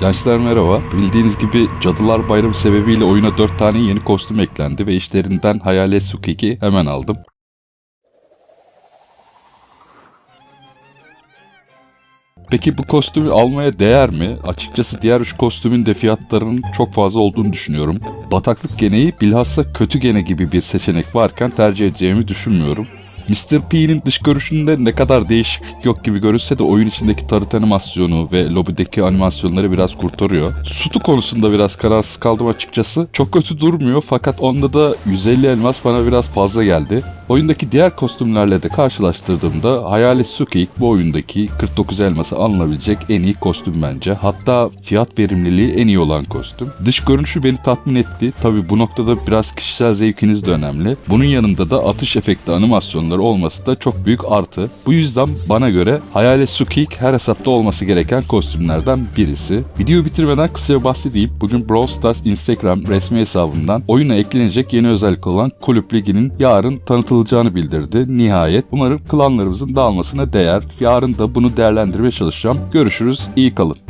Gençler merhaba. Bildiğiniz gibi Cadılar Bayramı sebebiyle oyuna 4 tane yeni kostüm eklendi ve işlerinden Hayalet Sukiki hemen aldım. Peki bu kostümü almaya değer mi? Açıkçası diğer 3 kostümün de fiyatlarının çok fazla olduğunu düşünüyorum. Bataklık geneği bilhassa kötü gene gibi bir seçenek varken tercih edeceğimi düşünmüyorum. Mr. P'nin dış görüşünde ne kadar değişiklik yok gibi görünse de oyun içindeki tarıt animasyonu ve lobideki animasyonları biraz kurtarıyor. Sutu konusunda biraz kararsız kaldım açıkçası. Çok kötü durmuyor fakat onda da 150 elmas bana biraz fazla geldi. Oyundaki diğer kostümlerle de karşılaştırdığımda Hayalet Sukik bu oyundaki 49 elması alınabilecek en iyi kostüm bence. Hatta fiyat verimliliği en iyi olan kostüm. Dış görünüşü beni tatmin etti. Tabi bu noktada biraz kişisel zevkiniz de önemli. Bunun yanında da atış efekti animasyonları olması da çok büyük artı. Bu yüzden bana göre Hayalet Sukik her hesapta olması gereken kostümlerden birisi. Videoyu bitirmeden kısaca bahsedeyim. Bugün Brawl Stars Instagram resmi hesabından oyuna eklenecek yeni özellik olan Kulüp Ligi'nin yarın tanıtılacağını bildirdi. Nihayet umarım klanlarımızın dağılmasına değer. Yarın da bunu değerlendirmeye çalışacağım. Görüşürüz, iyi kalın.